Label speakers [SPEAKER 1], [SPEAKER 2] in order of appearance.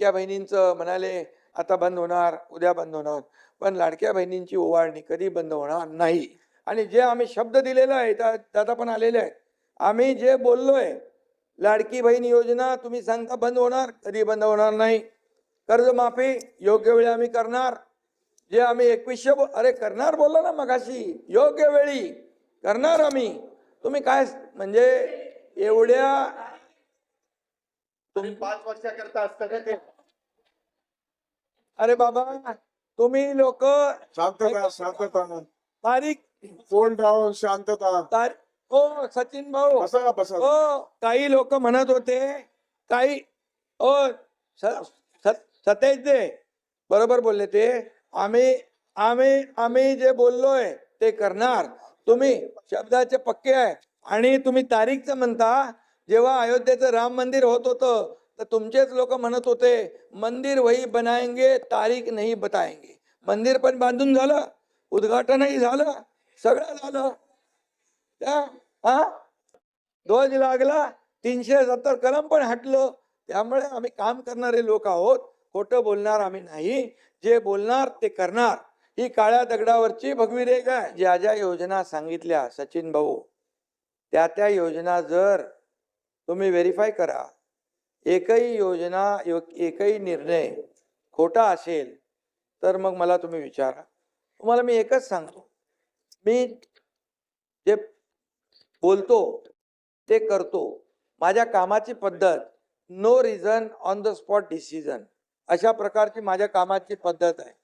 [SPEAKER 1] लाडक्या बहिणींचं म्हणाले आता बंद होणार उद्या बंद होणार. पण लाडक्या बहिणींची ओवाळणी कधी बंद होणार नाही. आणि जे आम्ही शब्द दिलेला आहे त्या दादा पण आलेले आहेत. आम्ही जे बोललोय लाडकी बहीण योजना तुम्ही सांगता बंद होणार कधी बंद होणार नाही. कर्जमाफी योग्य वेळी आम्ही करणार. जे आम्ही एकवीसशे बो- अरे करणार बोललो ना मगाशी योग्य वेळी करणार आम्ही. तुम्ही काय म्हणजे एवढ्या
[SPEAKER 2] तुम्ही पाच वर्षाकरता असतं का ते.
[SPEAKER 1] अरे बाबा तुम्ही लोक
[SPEAKER 3] शांतता शांतता.
[SPEAKER 1] तारीख
[SPEAKER 3] फोन राहून शांतता.
[SPEAKER 1] तारीख ओ सचिन भाऊ.
[SPEAKER 3] बसा बसा.
[SPEAKER 1] ओ काही लोक म्हणत होते काही ओ स- स- सतेज दे. बरोबर बोलले ते. आम्ही आम्ही आम्ही जे बोललोय ते करणार. तुम्ही शब्दाचे पक्के आहे. आणि तुम्ही तारीखचं म्हणता जेव्हा अयोध्येचं राम मंदिर होत होतं तर तुमचेच लोक म्हणत होते मंदिर वही बनायंगे तारीख नाही बताएंगे. मंदिर पण बांधून झालं उद्घाटनही झालं सगळं झालं. त्या हा? ध्वज लागला तीनशे सत्तर कलम पण हटलं. त्यामुळे आम्ही काम करणारे लोक आहोत खोटं बोलणार आम्ही नाही. जे बोलणार ते करणार. ही काळ्या दगडावरची भगवी रेख आहे. ज्या ज्या योजना सांगितल्या सचिन भाऊ त्या त्या योजना जर तुम्ही व्हेरीफाय करा. एकही योजना यो- एकही निर्णय खोटा असेल तर मग मला तुम्ही विचारा. तुम्हाला मी एकच सांगतो. मी जे बोलतो ते करतो. माझ्या कामाची पद्धत no reason on the spot decision अशा प्रकारची माझ्या कामाची पद्धत आहे.